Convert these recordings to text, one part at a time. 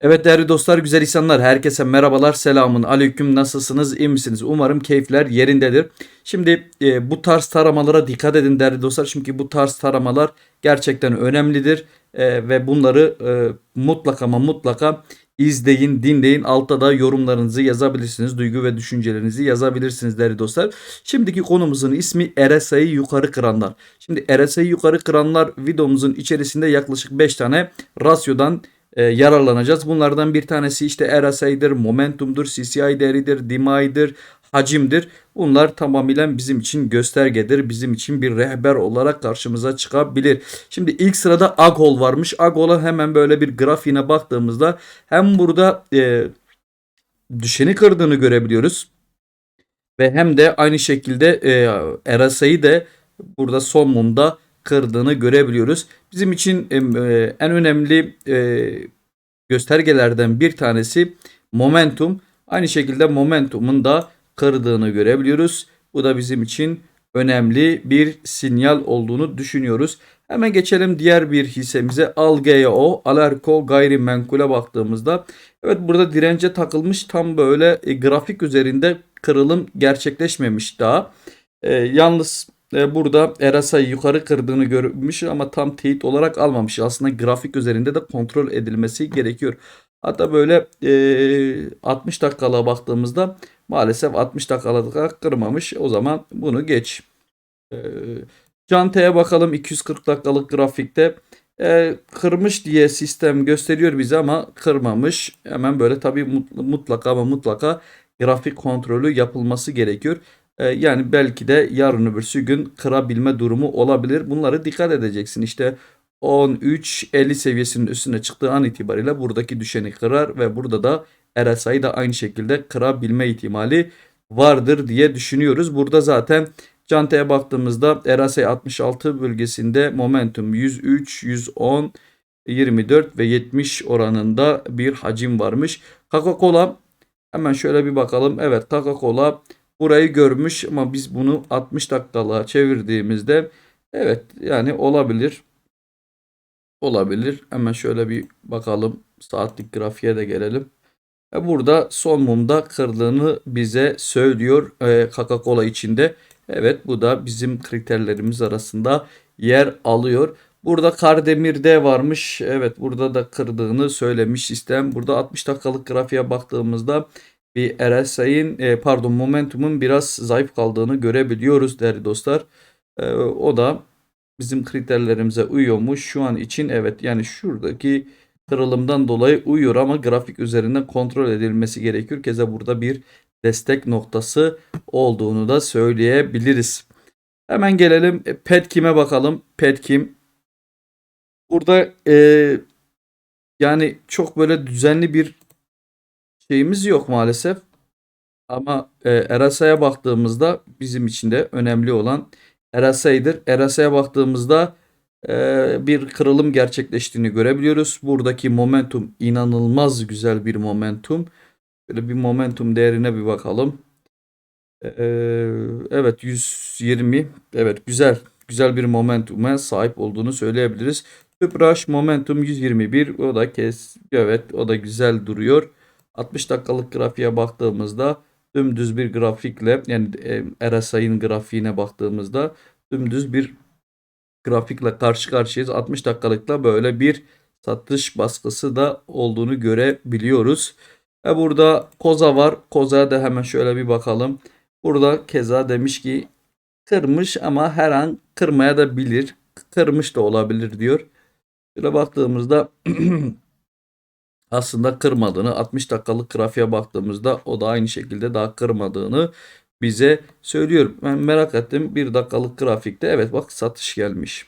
Evet değerli dostlar, güzel insanlar, herkese merhabalar, selamun aleyküm, nasılsınız, iyi misiniz? Umarım keyifler yerindedir. Şimdi e, bu tarz taramalara dikkat edin değerli dostlar, çünkü bu tarz taramalar gerçekten önemlidir E, ve bunları e, mutlaka ama mutlaka izleyin, dinleyin. Altta da yorumlarınızı yazabilirsiniz, duygu ve düşüncelerinizi yazabilirsiniz değerli dostlar. Şimdiki konumuzun ismi RSI'yi yukarı kıranlar. Şimdi RSI'yi yukarı kıranlar videomuzun içerisinde yaklaşık 5 tane rasyodan e, yararlanacağız. Bunlardan bir tanesi işte RSI'dir, momentumdur, CCI değeridir, DMI'dir, hacimdir. Bunlar tamamıyla bizim için göstergedir. Bizim için bir rehber olarak karşımıza çıkabilir. Şimdi ilk sırada AGOL varmış. AGOL'a hemen böyle bir grafiğine baktığımızda hem burada e, düşeni kırdığını görebiliyoruz. Ve hem de aynı şekilde e, RSI'yi de burada son mumda kırdığını görebiliyoruz. Bizim için e, en önemli e, göstergelerden bir tanesi momentum. Aynı şekilde momentumun da kırdığını görebiliyoruz. Bu da bizim için önemli bir sinyal olduğunu düşünüyoruz. Hemen geçelim diğer bir hissemize Algeo, Alarko gayrimenkule baktığımızda. Evet burada dirence takılmış tam böyle e, grafik üzerinde kırılım gerçekleşmemiş daha. E, yalnız e, burada RSI'yi yukarı kırdığını görmüş ama tam teyit olarak almamış. Aslında grafik üzerinde de kontrol edilmesi gerekiyor. Hatta böyle e, 60 dakikalığa baktığımızda maalesef 60 dakikalığa kırmamış. O zaman bunu geç. E, Cante'ye bakalım 240 dakikalık grafikte. E, kırmış diye sistem gösteriyor bize ama kırmamış. Hemen böyle tabii mutlaka ama mutlaka grafik kontrolü yapılması gerekiyor. E, yani belki de yarın öbürsü gün kırabilme durumu olabilir. Bunları dikkat edeceksin. İşte 13-50 seviyesinin üstüne çıktığı an itibariyle buradaki düşeni kırar ve burada da RSI'yi da aynı şekilde kırabilme ihtimali vardır diye düşünüyoruz. Burada zaten Cante'ye baktığımızda RSI 66 bölgesinde momentum 103, 110, 24 ve 70 oranında bir hacim varmış. Coca-Cola hemen şöyle bir bakalım. Evet Coca-Cola burayı görmüş ama biz bunu 60 dakikalığa çevirdiğimizde evet yani olabilir. Olabilir. Hemen şöyle bir bakalım. Saatlik grafiğe de gelelim. E, burada son mumda kırdığını bize söylüyor e, Coca-Cola içinde. Evet bu da bizim kriterlerimiz arasında yer alıyor. Burada Kardemir'de varmış. Evet burada da kırdığını söylemiş sistem. Burada 60 dakikalık grafiğe baktığımızda bir RSI'nin e, pardon momentumun biraz zayıf kaldığını görebiliyoruz değerli dostlar. E, o da bizim kriterlerimize uyuyormuş. Şu an için evet yani şuradaki kırılımdan dolayı uyuyor ama grafik üzerinden kontrol edilmesi gerekiyor. Keza burada bir destek noktası olduğunu da söyleyebiliriz. Hemen gelelim e, Petkim'e bakalım. Petkim burada e, yani çok böyle düzenli bir şeyimiz yok maalesef. Ama e, RSI'ye baktığımızda bizim için de önemli olan RSI'dir. RSI'ye baktığımızda e, bir kırılım gerçekleştiğini görebiliyoruz. Buradaki momentum inanılmaz güzel bir momentum. Böyle bir momentum değerine bir bakalım. E, evet 120. Evet güzel. Güzel bir momentuma sahip olduğunu söyleyebiliriz. Tüpraş momentum 121. O da kes. Evet o da güzel duruyor. 60 dakikalık grafiğe baktığımızda dümdüz bir grafikle yani e, RSI'nin grafiğine baktığımızda dümdüz bir grafikle karşı karşıyayız. 60 dakikalıkla böyle bir satış baskısı da olduğunu görebiliyoruz. Ve burada Koza var. Koza'ya da hemen şöyle bir bakalım. Burada keza demiş ki kırmış ama her an kırmaya da bilir. Kırmış da olabilir diyor. Şöyle baktığımızda aslında kırmadığını 60 dakikalık grafiğe baktığımızda o da aynı şekilde daha kırmadığını bize söylüyor. Ben merak ettim bir dakikalık grafikte evet bak satış gelmiş.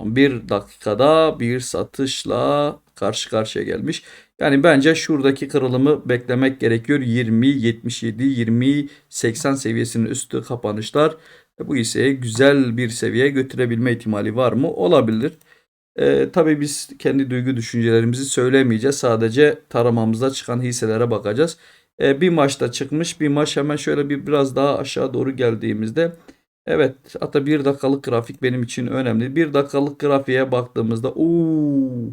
Bir dakikada bir satışla karşı karşıya gelmiş. Yani bence şuradaki kırılımı beklemek gerekiyor. 20, 77, 20, 80 seviyesinin üstü kapanışlar bu hisseye güzel bir seviyeye götürebilme ihtimali var mı? Olabilir. Ee, tabii biz kendi duygu düşüncelerimizi söylemeyeceğiz. Sadece taramamızda çıkan hisselere bakacağız. Ee, bir maçta çıkmış. Bir maç hemen şöyle bir biraz daha aşağı doğru geldiğimizde Evet hatta bir dakikalık grafik benim için önemli. Bir dakikalık grafiğe baktığımızda ooo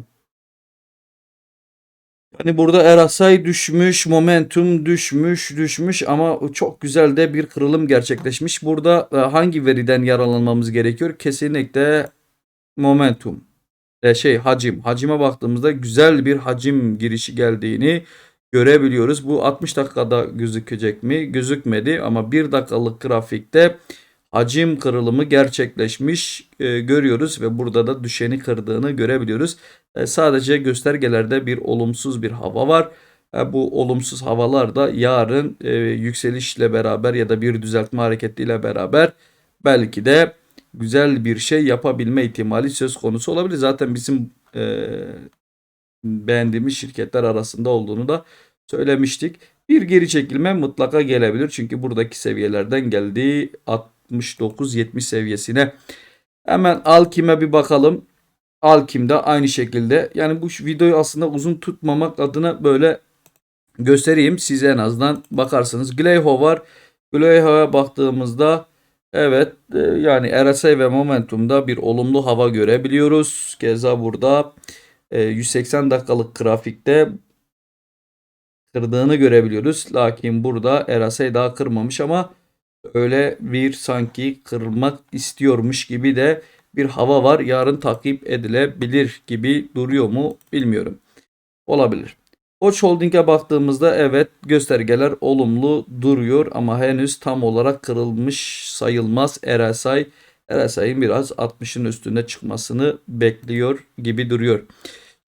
Hani burada Erasay düşmüş, momentum düşmüş, düşmüş ama çok güzel de bir kırılım gerçekleşmiş. Burada e, hangi veriden yararlanmamız gerekiyor? Kesinlikle momentum. E, şey hacim. Hacime baktığımızda güzel bir hacim girişi geldiğini görebiliyoruz. Bu 60 dakikada gözükecek mi? Gözükmedi ama 1 dakikalık grafikte hacim kırılımı gerçekleşmiş e, görüyoruz ve burada da düşeni kırdığını görebiliyoruz. E, sadece göstergelerde bir olumsuz bir hava var. E, bu olumsuz havalar da yarın e, yükselişle beraber ya da bir düzeltme hareketiyle beraber belki de güzel bir şey yapabilme ihtimali söz konusu olabilir. Zaten bizim e, beğendiğimiz şirketler arasında olduğunu da söylemiştik. Bir geri çekilme mutlaka gelebilir. Çünkü buradaki seviyelerden geldiği 69-70 seviyesine. Hemen Alkim'e bir bakalım. Alkim'de aynı şekilde. Yani bu videoyu aslında uzun tutmamak adına böyle göstereyim. Size en azından bakarsınız. Gleiho var. Gleiho'ya baktığımızda evet e, yani RSI ve Momentum'da bir olumlu hava görebiliyoruz. Keza burada e, 180 dakikalık grafikte kırdığını görebiliyoruz. Lakin burada RSI daha kırmamış ama öyle bir sanki kırılmak istiyormuş gibi de bir hava var. Yarın takip edilebilir gibi duruyor mu bilmiyorum. Olabilir. Koç Holding'e baktığımızda evet göstergeler olumlu duruyor ama henüz tam olarak kırılmış sayılmaz RSI. RSI'nin biraz 60'ın üstünde çıkmasını bekliyor gibi duruyor.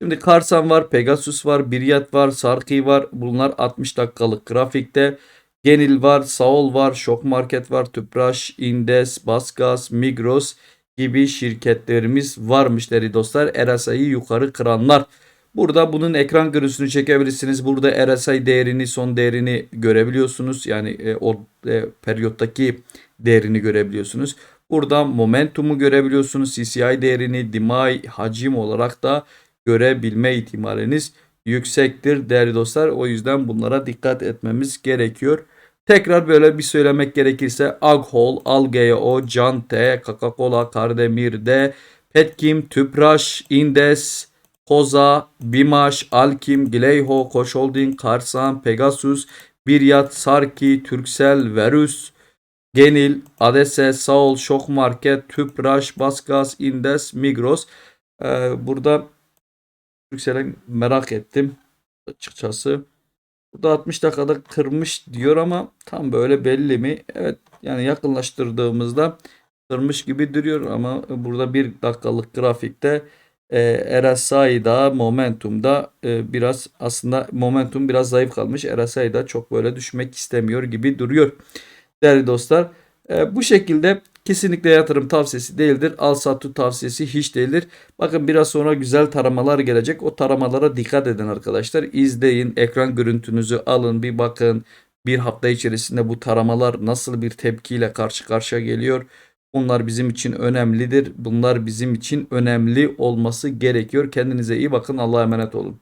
Şimdi Karsan var, Pegasus var, Biryat var, Sarki var. Bunlar 60 dakikalık grafikte. Genil var, Saol var, Şok Market var, Tüpraş, Indes, Basgas, Migros gibi şirketlerimiz varmış dostlar. RSI'yi yukarı kıranlar. Burada bunun ekran görüntüsünü çekebilirsiniz. Burada RSI değerini, son değerini görebiliyorsunuz. Yani e, o e, periyottaki değerini görebiliyorsunuz. Burada momentumu görebiliyorsunuz. CCI değerini, DMAI, hacim olarak da görebilme ihtimaliniz yüksektir değerli dostlar. O yüzden bunlara dikkat etmemiz gerekiyor. Tekrar böyle bir söylemek gerekirse Aghol, Algeo, Cante, Coca-Cola, Kardemir'de, Petkim, Tüpraş, Indes, Koza, Bimaş, Alkim, Gleiho, Koç Holding, Karsan, Pegasus, Biryat, Sarki, Türksel, Verus, Genil, Adese, Saul, Şok Market, Tüpraş, Basgas, Indes, Migros. Ee, burada Türksel'e merak ettim açıkçası. Burada 60 dakikada kırmış diyor ama tam böyle belli mi? Evet yani yakınlaştırdığımızda kırmış gibi duruyor ama burada bir dakikalık grafikte e, RSI'da Momentum'da e, biraz aslında Momentum biraz zayıf kalmış. RSI'da çok böyle düşmek istemiyor gibi duruyor. Değerli dostlar e, bu şekilde kesinlikle yatırım tavsiyesi değildir. Al sat tut tavsiyesi hiç değildir. Bakın biraz sonra güzel taramalar gelecek. O taramalara dikkat edin arkadaşlar. İzleyin. Ekran görüntünüzü alın bir bakın. Bir hafta içerisinde bu taramalar nasıl bir tepkiyle karşı karşıya geliyor. Bunlar bizim için önemlidir. Bunlar bizim için önemli olması gerekiyor. Kendinize iyi bakın. Allah'a emanet olun.